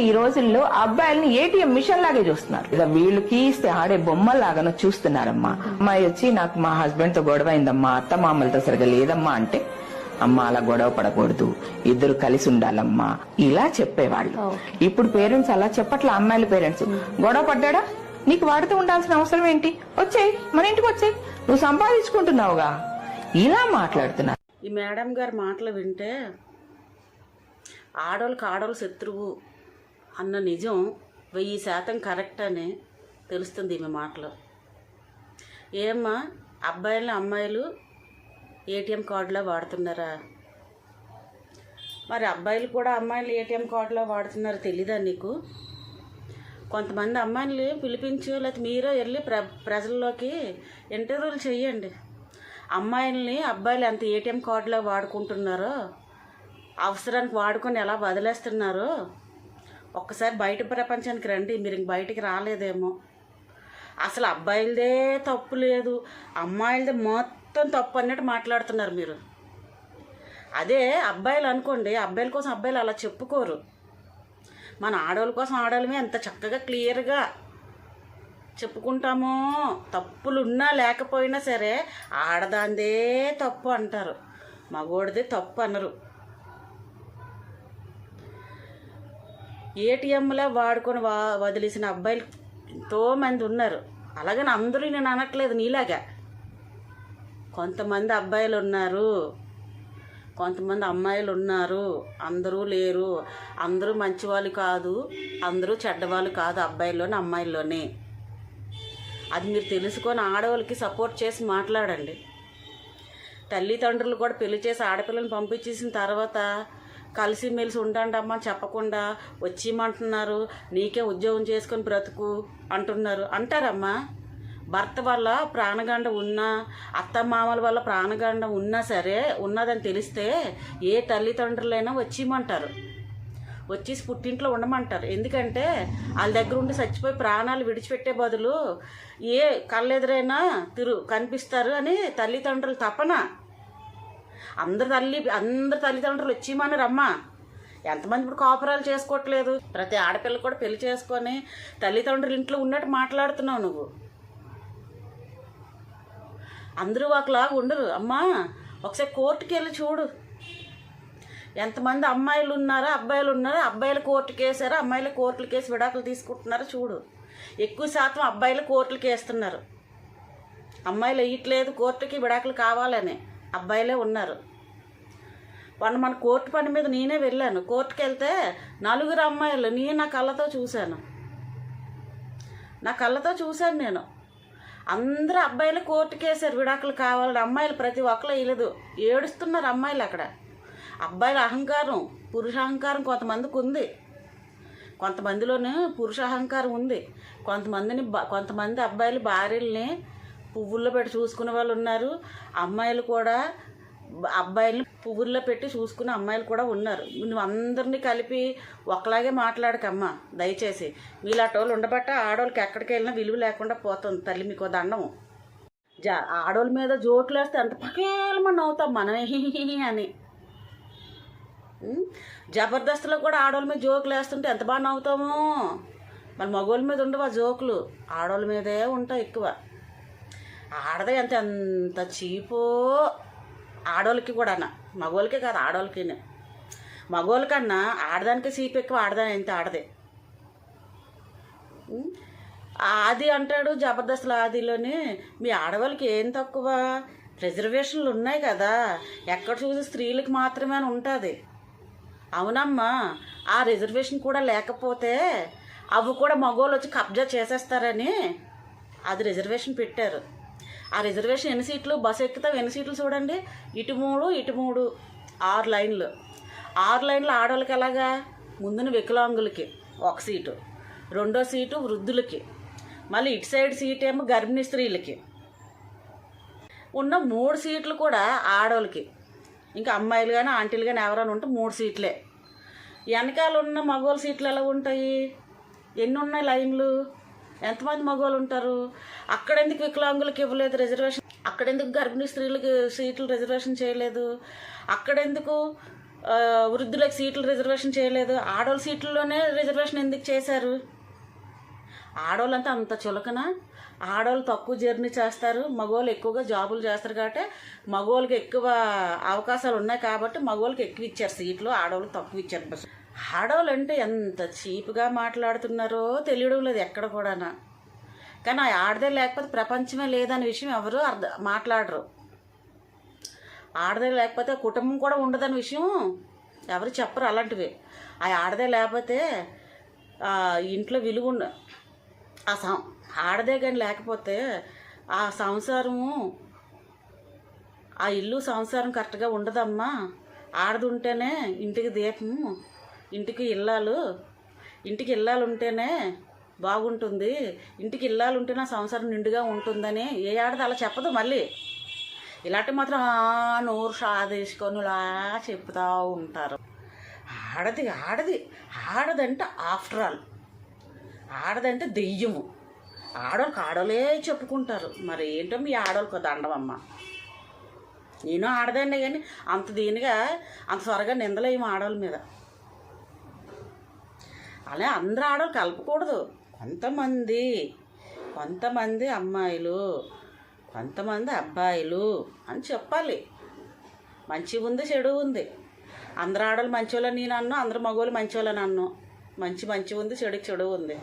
ఈ రోజుల్లో అబ్బాయిల్ని ATM machine లాగే చూస్తున్నారు. ఇక వీళ్ళకి ఇస్తే ఆడే బొమ్మలాగానో చూస్తున్నారమ్మా. అమ్మాయి వచ్చి నాకు మా హస్బెండ్తో గొడవ అయిందమ్మా అత్త మామలతో సరిగా లేదమ్మా అంటే అమ్మ అలా గొడవ పడకూడదు ఇద్దరు కలిసి ఉండాలమ్మా ఇలా చెప్పేవాళ్ళు. ఇప్పుడు పేరెంట్స్ అలా చెప్పట్ల అమ్మాయిల పేరెంట్స్. గొడవ పడ్డాడా? నీకు వాడితో ఉండాల్సిన అవసరం ఏంటి? వచ్చేయ్ మన ఇంటికి వచ్చేయ్. నువ్వు సంపాదించుకుంటున్నావుగా? ఇలా మాట్లాడుతున్నారు. ఈ మేడం గారి మాటలు వింటే ఆడోళ్ళకి ఆడోళ్ళ శత్రువు. అన్న నిజం వెయ్యి శాతం కరెక్ట్ అని తెలుస్తుంది ఈమె మాటలు. ఏమ్మా అబ్బాయిలు అమ్మాయిలు ఏటీఎం కార్డులో వాడుతున్నారా? మరి అబ్బాయిలు కూడా అమ్మాయిలు ఏటీఎం కార్డులో వాడుతున్నారు తెలీదా నీకు? కొంతమంది అమ్మాయిలు పిలిపించు లేకపోతే మీరే వెళ్ళి ప్ర ప్రజల్లోకి ఇంటర్వ్యూలు చేయండి అమ్మాయిల్ని అబ్బాయిలు ఎంత ఏటీఎం కార్డులో వాడుకుంటున్నారో అవసరానికి వాడుకొని ఎలా వదిలేస్తున్నారో ఒక్కసారి బయట ప్రపంచానికి రండి మీరు ఇంక బయటికి రాలేదేమో. అసలు అబ్బాయిలదే తప్పు లేదు అమ్మాయిలదే మొత్తం తప్పు అన్నట్టు మాట్లాడుతున్నారు మీరు. అదే అబ్బాయిలు అనుకోండి అబ్బాయిల కోసం అబ్బాయిలు అలా చెప్పుకోరు. మన ఆడవాళ్ళ కోసం ఆడవాళ్ళమే ఎంత చక్కగా క్లియర్గా చెప్పుకుంటామో. తప్పులు ఉన్నా లేకపోయినా సరే ఆడదాందే తప్పు అంటారు. మగోడిదే తప్పు అనరు. ఏటీఎంలో వాడుకొని వా వదిలేసిన అబ్బాయిలు ఎంతో మంది ఉన్నారు. అలాగని అందరూ నేను అనట్లేదు నీలాగా. కొంతమంది అబ్బాయిలు ఉన్నారు. కొంతమంది అమ్మాయిలు ఉన్నారు. అందరూ లేరు. అందరూ మంచివాళ్ళు కాదు. అందరూ చెడ్డవాళ్ళు కాదు అబ్బాయిల్లోనే అమ్మాయిల్లోనే. అది మీరు తెలుసుకొని ఆడవాళ్ళకి సపోర్ట్ చేసి మాట్లాడండి. తల్లిదండ్రులు కూడా పెళ్ళి చేసి ఆడపిల్లని పంపించేసిన తర్వాత కలిసి మెలిసి ఉండండమ్మా చెప్పకుండా వచ్చిమంటున్నారు నీకే ఉద్యోగం చేసుకొని బ్రతుకు అంటున్నారు. అంటారమ్మా భర్త వల్ల ప్రాణగండ ఉన్నా అత్తమామల వల్ల ప్రాణగండం ఉన్నా సరే ఉన్నదని తెలిస్తే ఏ తల్లిదండ్రులైనా వచ్చిమంటారు వచ్చేసి పుట్టింట్లో ఉండమంటారు. ఎందుకంటే వాళ్ళ దగ్గర ఉండి చచ్చిపోయి ప్రాణాలు విడిచిపెట్టే బదులు ఏ కళ్ళెదురైనా తిరు కనిపిస్తారు అని తల్లిదండ్రులు తపన. అందరు తల్లి అందరి తల్లిదండ్రులు వచ్చిమని రమ్మా ఎంతమంది ఇప్పుడు కాపురాలు చేసుకోవట్లేదు? ప్రతి ఆడపిల్ల కూడా పెళ్ళి చేసుకొని తల్లిదండ్రులు ఇంట్లో ఉన్నట్టు మాట్లాడుతున్నావు నువ్వు. అందరూ ఒకలాగా ఉండరు. అమ్మా ఒకసారి కోర్టుకి వెళ్ళి చూడు. ఎంతమంది అమ్మాయిలు ఉన్నారో అబ్బాయిలు ఉన్నారో? అబ్బాయిలు కోర్టుకి వేసారో అమ్మాయిలు కోర్టులు కేసి విడాకులు తీసుకుంటున్నారో? చూడు. ఎక్కువ శాతం అబ్బాయిలు కోర్టులకు వేస్తున్నారు. అమ్మాయిలు వేయట్లేదు కోర్టుకి విడాకులు కావాలని. అబ్బాయిలే ఉన్నారు. వాళ్ళు మన కోర్టు పని మీద నేనే వెళ్ళాను. కోర్టుకి వెళ్తే నలుగురు అమ్మాయిలు నేను నా కళ్ళతో చూశాను. నా కళ్ళతో చూశాను నేను. అందరూ అబ్బాయిలు కోర్టుకి వేసారు విడాకులు కావాలని అమ్మాయిలు ప్రతి ఒక్కరు వేయలేదు ఏడుస్తున్నారు అమ్మాయిలు అక్కడ. అబ్బాయిల అహంకారం పురుష అహంకారం కొంతమందికి ఉంది. కొంతమందిలోనే పురుష అహంకారం ఉంది. కొంతమందిని కొంతమంది అబ్బాయిలు భార్యల్ని పువ్వుల్లో పెట్టి చూసుకునే వాళ్ళు ఉన్నారు. అమ్మాయిలు కూడా అబ్బాయిలు అబ్బాయిల్ని పువ్వుల్లో పెట్టి చూసుకునే అమ్మాయిలు కూడా ఉన్నారు. నువ్వు అందరినీ కలిపి ఒకలాగే మాట్లాడకమ్మా దయచేసి. మీలాంటి వాళ్ళు ఉండబట్ట ఆడవాళ్ళకి ఎక్కడికి వెళ్ళినా విలువ లేకుండా పోతుంది తల్లి మీకు దండం. జా ఆడవాళ్ళ మీద జోకులు వేస్తే అంత పకేలమని నవ్వుతాం మనమే అని. జబర్దస్త్లో కూడా ఆడవాళ్ళ మీద జోకులు వేస్తుంటే ఎంత బాగా నవ్వుతామో. మన మగవాళ్ళ మీద ఉండవు ఆ జోకులు? ఆడవాళ్ళ మీదే ఉంటాయి ఎక్కువ. ఆడదే ఎంత ఎంత చీపో ఆడవాళ్ళకి కూడా అన్న మగవాళ్ళకే కాదు ఆడవాళ్ళకి మగవాళ్ళకన్నా ఆడదానికే చీపు ఎక్కువ ఆడదాని ఎంత ఆడదే. ఆది అంటాడు జబర్దస్త్ ఆదిలోని మీ ఆడవాళ్ళకి ఏం తక్కువ? రిజర్వేషన్లు ఉన్నాయి కదా. ఎక్కడ చూసి స్త్రీలకు మాత్రమే అని ఉంటుంది. అవునమ్మా ఆ రిజర్వేషన్ కూడా లేకపోతే అవి కూడా మగవాళ్ళు వచ్చి కబ్జా చేసేస్తారని అది రిజర్వేషన్ పెట్టారు. ఆ రిజర్వేషన్ ఎన్ని సీట్లు? బస్సు ఎక్కుతావు ఎన్ని సీట్లు చూడండి. ఇటు మూడు ఇటు మూడు. ఆరు లైన్లు. ఆరు లైన్లు ఆడవాళ్ళకి ఎలాగా? ముందున వికలాంగులకి ఒక సీటు. రెండో సీటు వృద్ధులకి. మళ్ళీ ఇటు సైడ్ సీట్ ఏమో గర్భిణీ స్త్రీలకి. ఉన్న మూడు సీట్లు కూడా ఆడవాళ్ళకి. ఇంకా అమ్మాయిలు కానీ ఆంటీలు కానీ ఎవరైనా ఉంటే మూడు సీట్లే. వెనకాల ఉన్న మగవాళ్ళ సీట్లు ఎలా ఉంటాయి? ఎన్ని ఉన్నాయి లైన్లు? ఎంతమంది మగవాళ్ళు ఉంటారు? అక్కడెందుకు వికలాంగులకు ఇవ్వలేదు రిజర్వేషన్ అక్కడెందుకు గర్భిణీ స్త్రీలకు సీట్లు రిజర్వేషన్ చేయలేదు? అక్కడెందుకు వృద్ధులకు సీట్లు రిజర్వేషన్ చేయలేదు? ఆడవాళ్ళ సీట్లలోనే రిజర్వేషన్ ఎందుకు చేశారు? ఆడవాళ్ళంతా అంత చులకన? ఆడవాళ్ళు తక్కువ జర్నీ చేస్తారు మగవాళ్ళు ఎక్కువగా జాబులు చేస్తారు కాబట్టి మగవాళ్ళకి ఎక్కువ అవకాశాలు ఉన్నాయి కాబట్టి మగవాళ్ళకి ఎక్కువ ఇచ్చారు సీట్లు ఆడవాళ్ళు తక్కువ ఇచ్చారు బస్సు. ఆడవాళ్ళు అంటే ఎంత చీప్గా మాట్లాడుతున్నారో తెలియడం లేదు ఎక్కడ కూడానా. కానీ ఆ ఆడదే లేకపోతే ప్రపంచమే లేదనే విషయం ఎవరు అర్థం మాట్లాడరు. ఆడదే లేకపోతే కుటుంబం కూడా ఉండదనే విషయం ఎవరు చెప్పరు అలాంటివి. ఆ ఆడదే లేకపోతే ఇంట్లో విలువ ఉండ ఆ సం ఆడదే కానీ లేకపోతే ఆ సంసారము ఆ ఇల్లు సంసారం కరెక్ట్గా ఉండదమ్మా. ఆడది ఉంటేనే ఇంటికి దీపము ఇంటికి ఇల్లాలు ఇంటికి ఇల్లాలు ఉంటేనే బాగుంటుంది. ఇంటికి ఇల్లాలు ఉంటే నా సంసారం నిండుగా ఉంటుందని ఏ ఆడది అలా చెప్పదు మళ్ళీ. ఇలాంటి మాత్రం నోరు సాదేసుకొని ఇలా చెప్తా ఉంటారు. ఆడది ఆడది ఆడదంటే ఆఫ్టర్ ఆల్ ఆడదంటే దెయ్యము. ఆడవాళ్ళకి ఆడోలే చెప్పుకుంటారు. మరి ఏంటో మీ ఆడోళ్ళకి దండమమ్మ నేను ఆడదండి కానీ అంత దీనిగా అంత త్వరగా నిందలేము ఆడవాళ్ళ మీద. అలా అందరూ ఆడవాళ్ళు కలపకూడదు. కొంతమంది కొంతమంది అమ్మాయిలు కొంతమంది అబ్బాయిలు అని చెప్పాలి. మంచి ఉంది చెడు ఉంది. అందరు ఆడవాళ్ళు మంచోళ్ళని నేను అన్ను అందరు మగవాళ్ళు మంచోళ్ళని అన్ను. మంచి మంచి ఉంది చెడు చెడు ఉంది.